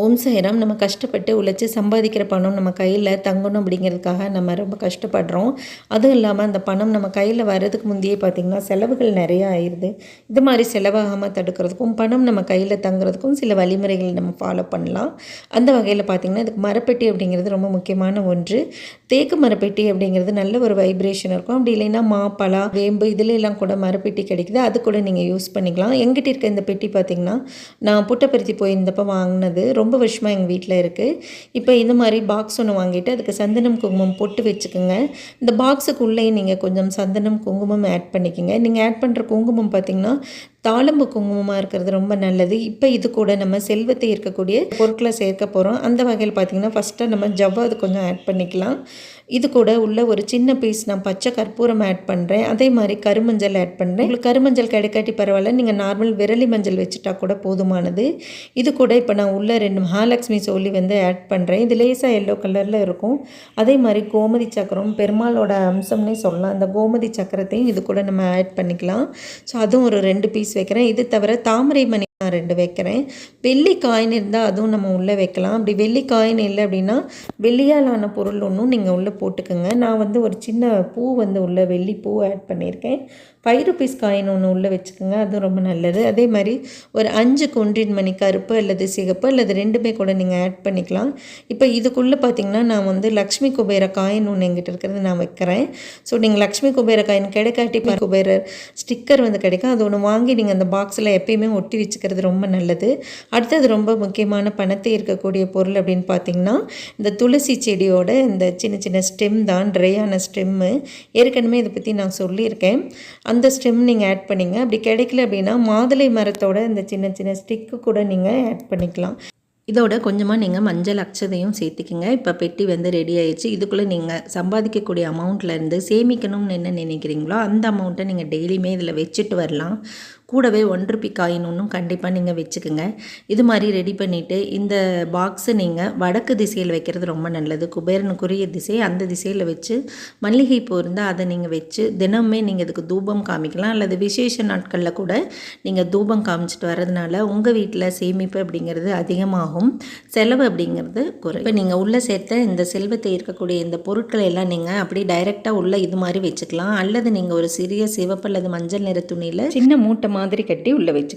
ஓம் சாய்ராம் நம்ம கஷ்டப்பட்டு உழைச்சி சம்பாதிக்கிற பணம் நம்ம கையில் தங்கணும் அப்படிங்கிறதுக்காக நம்ம ரொம்ப கஷ்டப்படுறோம். அதுவும் இல்லாமல் அந்த பணம் நம்ம கையில் வர்றதுக்கு முந்தையே பார்த்திங்கன்னா செலவுகள் நிறையா ஆயிடுது இது மாதிரி செலவாகாமல் தடுக்கிறதுக்கும் பணம் நம்ம கையில் தங்குறதுக்கும் சில வழிமுறைகள் நம்ம ஃபாலோ பண்ணலாம். அந்த வகையில் பார்த்திங்கன்னா இதுக்கு மரப்பெட்டி அப்படிங்கிறது ரொம்ப முக்கியமான ஒன்று. தேக்கு மரப்பெட்டி அப்படிங்கிறது நல்ல ஒரு வைப்ரேஷன் இருக்கும். அப்படி இல்லைன்னா மா பலா வேம்பு இதுலெல்லாம் கூட மரப்பெட்டி கிடைக்குது. அது கூட நீங்கள் யூஸ் பண்ணிக்கலாம். எங்கிட்ட இருக்க இந்த பெட்டி பார்த்திங்கன்னா நான் புட்டப்பருத்தி போயிருந்தப்போ வாங்கினது ரொம்ப வருஷமாக எங்கள் வீட்டில் இருக்குது இப்போ இந்த மாதிரி பாக்ஸ் ஒன்று வாங்கிட்டு அதுக்கு சந்தனம் குங்குமம் போட்டு வச்சுக்கோங்க. இந்த பாக்ஸுக்குள்ளேயே நீங்கள் கொஞ்சம் சந்தனம் குங்குமம் ஆட் பண்ணிக்கோங்க. நீங்கள் ஆட் பண்ணுற குங்குமம் பார்த்திங்கன்னா தாளம்பு குங்குமமாக இருக்கிறது ரொம்ப நல்லது. இப்போ இது கூட நம்ம செல்வத்தை இருக்கக்கூடிய பொருட்களை சேர்க்க போகிறோம் அந்த வகையில் பார்த்திங்கன்னா ஃபஸ்ட்டாக நம்ம ஜவ்வா அது கொஞ்சம் ஆட் பண்ணிக்கலாம். இது கூட உள்ள ஒரு சின்ன பீஸ் நான் பச்சை கற்பூரம் ஆட் பண்ணுறேன் அதே மாதிரி கருமஞ்சள் ஆட் பண்ணுறேன் உங்களுக்கு கருமஞ்சள் கிடைக்காட்டி பரவாயில்ல. நீங்கள் நார்மல் விரலி மஞ்சள் வச்சுட்டா கூட போதுமானது. இது கூட இப்போ நான் உள்ள ரெண்டு மகாலட்சுமி சோழி வந்து ஆட் பண்ணுறேன் இது லேசாக எல்லோ கலரில் இருக்கும். அதே மாதிரி கோமதி சக்கரம் பெருமாளோட அம்சம்னே சொல்லலாம். அந்த கோமதி சக்கரத்தையும் இது கூட நம்ம ஆட் பண்ணிக்கலாம். ஸோ அதுவும் ஒரு ரெண்டு பீஸ் வைக்கிறேன். இது தவிர தாமரை மணி நான் ரெண்டு வைக்கிறேன். வெள்ளி காயின் இருந்தால் அதுவும் நம்ம உள்ளே வைக்கலாம். அப்படி வெள்ளி காயின் இல்லை அப்படின்னா வெள்ளியாலான பொருள் ஒன்றும் நீங்கள் உள்ளே போட்டுக்கோங்க. நான் வந்து ஒரு சின்ன பூ வந்து உள்ளே வெள்ளி பூ ஆட் பண்ணியிருக்கேன். ஃபைவ் ருபீஸ் காயின் ஒன்று உள்ளே வச்சுக்கோங்க. அதுவும் ரொம்ப நல்லது. அதே மாதிரி ஒரு அஞ்சு குன்றின் மணி கருப்பு அல்லது சிகப்பு அல்லது ரெண்டுமே கூட நீங்கள் ஆட் பண்ணிக்கலாம். இப்போ இதுக்குள்ளே பார்த்தீங்கன்னா நான் வந்து லக்ஷ்மி குபேர காயின் ஒன்று எங்கிட்ட இருக்கிறது நான் வைக்கிறேன். ஸோ நீங்கள் லக்ஷ்மி குபேர காயின் கிடைக்காட்டி குபேரர் ஸ்டிக்கர் வந்து கிடைக்கும். அது ஒன்று வாங்கி நீங்கள் அந்த பாக்ஸில் எப்பயுமே ஒட்டி வச்சுக்கிறது ரொம்ப நல்லது. அடுத்தது ரொம்ப முக்கியமான பணத்தை இருக்கக்கூடிய பொருள் அப்படின்னு பார்த்தீங்கன்னா இந்த துளசி செடியோட இந்த சின்ன சின்ன ஸ்டெம் தான் ட்ரையான ஸ்டெம்மு ஏற்கனவே இதை பற்றி நான் சொல்லியிருக்கேன். அந்த ஸ்டெம் நீங்கள் ஆட் பண்ணிங்க. அப்படி கிடைக்கல அப்படின்னா மாதுளை மரத்தோட இந்த சின்ன சின்ன ஸ்டிக்கு கூட நீங்கள் ஆட் பண்ணிக்கலாம். இதோட கொஞ்சமாக நீங்கள் மஞ்சள் அக்ஷதையும் சேர்த்துக்கிங்க. இப்போ பெட்டி வந்து ரெடி ஆயிடுச்சு. இதுக்குள்ளே நீங்கள் சம்பாதிக்கக்கூடிய அமௌண்ட்லேருந்து சேமிக்கணும்னு என்ன நினைக்கிறீங்களோ அந்த அமௌண்ட்டை நீங்கள் டெய்லியுமே இதில் வச்சுட்டு வரலாம். கூடவே ஒன்று பிக்காயின் ஒன்றும் கண்டிப்பாக நீங்கள் வச்சுக்கோங்க. இது மாதிரி ரெடி பண்ணிவிட்டு இந்த பாக்ஸை நீங்கள் வடக்கு திசையில் வைக்கிறது ரொம்ப நல்லது. குபேரனுக்குரிய திசை அந்த திசையில் வச்சு மல்லிகை பூ இருந்தால் அதை நீங்கள் வச்சு தினமே நீங்கள் இதுக்கு தூபம் காமிக்கலாம். அல்லது விசேஷ நாட்களில் கூட நீங்கள் தூபம் காமிச்சிட்டு வர்றதுனால உங்கள் வீட்டில் சேமிப்பு அப்படிங்கிறது அதிகமாகும். செலவு அப்படிங்கிறது குறை இப்போ நீங்கள் உள்ளே சேர்த்த இந்த செல்வத்தை இருக்கக்கூடிய இந்த பொருட்களை எல்லாம் நீங்கள் அப்படி டைரெக்டாக உள்ளே இது மாதிரி வச்சுக்கலாம். அல்லது நீங்கள் ஒரு சிறிய சிவப்பு அல்லது மஞ்சள் நிற துணியில் சின்ன மூட்டமாக மாதிரி கட்டி உள்ளே வச்சு